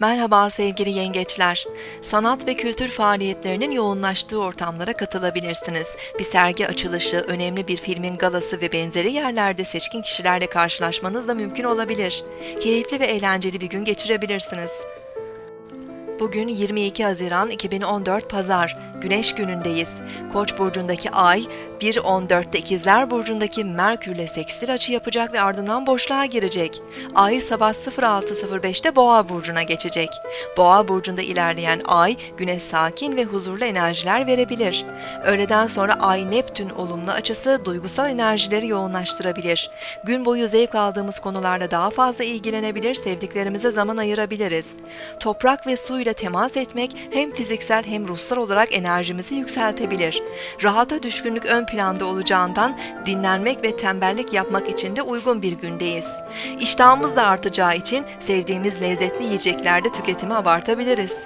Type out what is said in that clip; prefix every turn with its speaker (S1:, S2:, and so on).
S1: Merhaba sevgili yengeçler. Sanat ve kültür faaliyetlerinin yoğunlaştığı ortamlara katılabilirsiniz. Bir sergi açılışı, önemli bir filmin galası ve benzeri yerlerde seçkin kişilerle karşılaşmanız da mümkün olabilir. Keyifli ve eğlenceli bir gün geçirebilirsiniz. Bugün 22 Haziran 2014 Pazar, Güneş günündeyiz. Koç burcundaki Ay, 1.14'te İkizler burcundaki Merkürle sekstil açı yapacak ve ardından boşluğa girecek. Ay sabah 06.05'te Boğa burcuna geçecek. Boğa burcunda ilerleyen Ay, güne sakin ve huzurlu enerjiler verebilir. Öğleden sonra Ay Neptün olumlu açısı duygusal enerjileri yoğunlaştırabilir. Gün boyu zevk aldığımız konularla daha fazla ilgilenebilir, sevdiklerimize zaman ayırabiliriz. Toprak ve su ile temas etmek hem fiziksel hem ruhsal olarak enerjimizi yükseltebilir. Rahata düşkünlük ön planda olacağından dinlenmek ve tembellik yapmak için de uygun bir gündeyiz. İştahımız da artacağı için sevdiğimiz lezzetli yiyeceklerde tüketimi abartabiliriz.